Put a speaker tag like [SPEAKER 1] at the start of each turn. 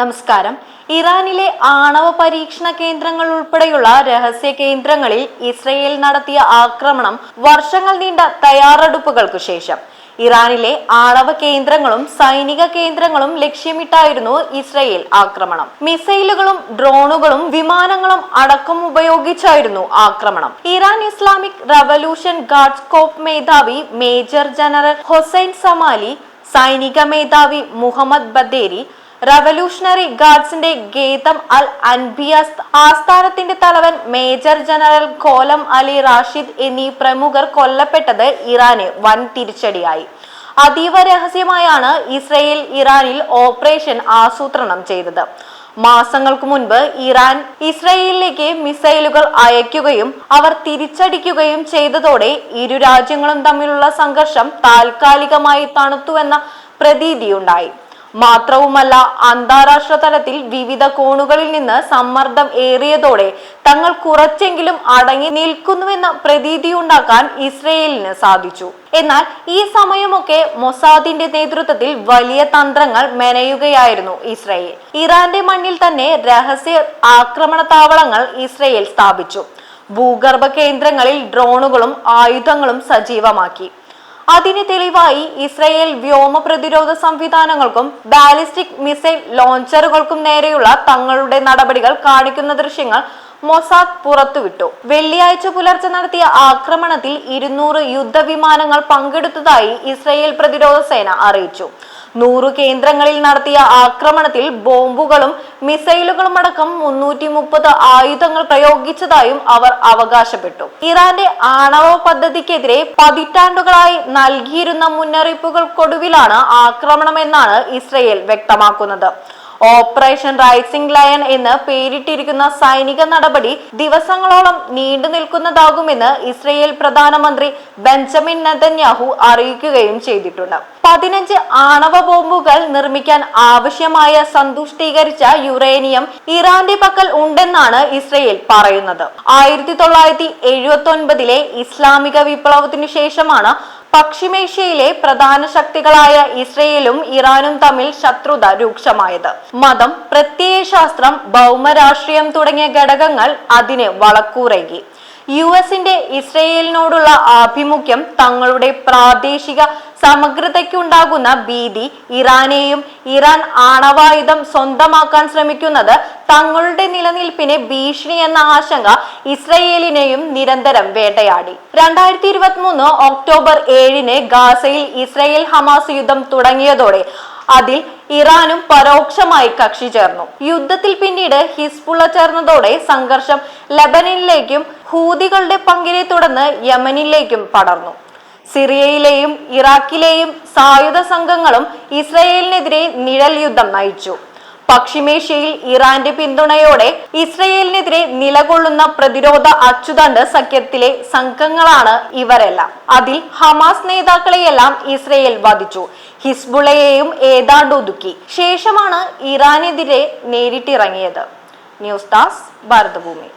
[SPEAKER 1] നമസ്കാരം. ഇറാനിലെ ആണവ പരീക്ഷണ കേന്ദ്രങ്ങൾ ഉൾപ്പെടെയുള്ള രഹസ്യ കേന്ദ്രങ്ങളിൽ ഇസ്രയേൽ നടത്തിയ ആക്രമണം വർഷങ്ങൾ നീണ്ട തയ്യാറെടുപ്പുകൾക്കു ശേഷം. ഇറാനിലെ ആണവ കേന്ദ്രങ്ങളും സൈനിക കേന്ദ്രങ്ങളും ലക്ഷ്യമിട്ടായിരുന്നു ഇസ്രയേൽ ആക്രമണം. മിസൈലുകളും ഡ്രോണുകളും വിമാനങ്ങളും അടക്കം ഉപയോഗിച്ചായിരുന്നു ആക്രമണം. Iran Islamic revolution guards corps മേധാവി മേജർ ജനറൽ ഹൊസൈൻ സമാലി സൈനിക മേധാവി മുഹമ്മദ് ബദേരി റവല്യൂഷണറി ഗാർഡ്സിന്റെ ഗീതം അൽ അൻബിയാസ് ആസ്ഥാനത്തിന്റെ തലവൻ മേജർ ജനറൽ കോലം അലി റാഷിദ് എന്നീ പ്രമുഖർ കൊല്ലപ്പെട്ടത് ഇറാന് വൻ തിരിച്ചടിയായി. അതീവ രഹസ്യമായാണ് ഇസ്രയേൽ ഇറാനിൽ ഓപ്പറേഷൻ ആസൂത്രണം ചെയ്തത്. മാസങ്ങൾക്ക് മുൻപ് ഇറാൻ ഇസ്രയേലിലേക്ക് മിസൈലുകൾ അയക്കുകയും അവർ തിരിച്ചടിക്കുകയും ചെയ്തതോടെ ഇരു രാജ്യങ്ങളും തമ്മിലുള്ള സംഘർഷം താൽക്കാലികമായി തണുത്തുവെന്ന പ്രതീതിയുണ്ടായി. മാത്രവുമല്ല അന്താരാഷ്ട്ര തലത്തിൽ വിവിധ കോണുകളിൽ നിന്ന് സമ്മർദ്ദം ഏറിയതോടെ തങ്ങൾ കുറച്ചെങ്കിലും അടങ്ങി നിൽക്കുന്നുവെന്ന പ്രതീതിയുണ്ടാക്കാൻ ഇസ്രയേലിന് സാധിച്ചു. എന്നാൽ ഈ സമയമൊക്കെ മൊസാദിന്റെ നേതൃത്വത്തിൽ വലിയ തന്ത്രങ്ങൾ മെനയുകയായിരുന്നു ഇസ്രയേൽ. ഇറാന്റെ മണ്ണിൽ തന്നെ രഹസ്യ ആക്രമണ താവളങ്ങൾ ഇസ്രയേൽ സ്ഥാപിച്ചു. ഭൂഗർഭ കേന്ദ്രങ്ങളിൽ ഡ്രോണുകളും ആയുധങ്ങളും സജീവമാക്കി. അതിന് തെളിവായി ഇസ്രയേൽ വ്യോമ പ്രതിരോധ സംവിധാനങ്ങൾക്കും ബാലിസ്റ്റിക് മിസൈൽ ലോഞ്ചറുകൾക്കും നേരെയുള്ള തങ്ങളുടെ നടപടികൾ കാണിക്കുന്ന ദൃശ്യങ്ങൾ മൊസാദ് പുറത്തുവിട്ടു. വെള്ളിയാഴ്ച പുലർച്ചെ നടത്തിയ ആക്രമണത്തിൽ ഇരുന്നൂറ് യുദ്ധവിമാനങ്ങൾ പങ്കെടുത്തതായി ഇസ്രയേൽ പ്രതിരോധ സേന അറിയിച്ചു. നൂറു കേന്ദ്രങ്ങളിൽ നടത്തിയ ആക്രമണത്തിൽ ബോംബുകളും മിസൈലുകളും അടക്കം മുന്നൂറ്റി മുപ്പത് ആയുധങ്ങൾ പ്രയോഗിച്ചതായും അവർ അവകാശപ്പെട്ടു. ഇറാന്റെ ആണവ പദ്ധതിക്കെതിരെ പതിറ്റാണ്ടുകളായി നൽകിയിരുന്ന മുന്നറിയിപ്പുകൾക്കൊടുവിലാണ് ആക്രമണമെന്നാണ് ഇസ്രയേൽ വ്യക്തമാക്കുന്നത്. ഓപ്പറേഷൻ റൈസിംഗ് ലയൺ എന്ന് പേരിട്ടിരിക്കുന്ന സൈനിക നടപടി ദിവസങ്ങളോളം നീണ്ടു നിൽക്കുന്നതാകുമെന്ന് ഇസ്രയേൽ പ്രധാനമന്ത്രി ബെഞ്ചമിൻ നെതന്യാഹു അറിയിക്കുകയും ചെയ്തിട്ടുണ്ട്. പതിനഞ്ച് ആണവ ബോംബുകൾ നിർമ്മിക്കാൻ ആവശ്യമായ സന്തുഷ്ടീകരിച്ച യുറേനിയം ഇറാന്റെ പക്കൽ ഉണ്ടെന്നാണ് ഇസ്രയേൽ പറയുന്നത്. ആയിരത്തി തൊള്ളായിരത്തി എഴുപത്തി ഒൻപതിലെ ഇസ്ലാമിക വിപ്ലവത്തിനു ശേഷമാണ് പശ്ചിമേഷ്യയിലെ പ്രധാന ശക്തികളായ ഇസ്രയേലും ഇറാനും തമ്മിൽ ശത്രുത രൂക്ഷമായത്. മതം പ്രത്യയശാസ്ത്രം ഭൗമരാഷ്ട്രീയം തുടങ്ങിയ ഘടകങ്ങൾ അതിനെ വളക്കൂറേകി. യു എസിന്റെ ഇസ്രയേലിനോടുള്ള ആഭിമുഖ്യം തങ്ങളുടെ പ്രാദേശിക സമഗ്രതയ്ക്കുണ്ടാകുന്ന ഭീതി ഇറാനെയും ഇറാൻ ആണവായുധം സ്വന്തമാക്കാൻ ശ്രമിക്കുന്നത് തങ്ങളുടെ നിലനിൽപ്പിനെ ഭീഷണി എന്ന ആശങ്ക ഇസ്രയേലിനെയും നിരന്തരം വേട്ടയാടി. രണ്ടായിരത്തി ഇരുപത്തി മൂന്ന് ഒക്ടോബർ ഏഴിന് ഗാസയിൽ ഇസ്രയേൽ ഹമാസ് യുദ്ധം തുടങ്ങിയതോടെ അതിൽ ഇറാനും പരോക്ഷമായി കക്ഷി ചേർന്നു. യുദ്ധത്തിൽ പിന്നീട് ഹിസ്ബുള്ള ചേർന്നതോടെ സംഘർഷം ലബനനിലേക്കും ഹൂതികളുടെ പങ്കിനെ തുടർന്ന് യമനിലേക്കും പടർന്നു. സിറിയയിലെയും ഇറാഖിലെയും സായുധ സംഘങ്ങളും ഇസ്രയേലിനെതിരെ നിഴൽ യുദ്ധം നയിച്ചു. പശ്ചിമേഷ്യയിൽ ഇറാന്റെ പിന്തുണയോടെ ഇസ്രയേലിനെതിരെ നിലകൊള്ളുന്ന പ്രതിരോധ അച്ചുതണ്ട് സഖ്യത്തിലെ സംഘങ്ങളാണ് ഇവരെല്ലാം. അതിൽ ഹമാസ് നേതാക്കളെയെല്ലാം ഇസ്രയേൽ വധിച്ചു. ഹിസ്ബുളയെയും ഏതാണ്ട് ഒതുക്കി. ശേഷമാണ് ഇറാനെതിരെ നേരിട്ടിറങ്ങിയത്. News desk Bharathabhoomi.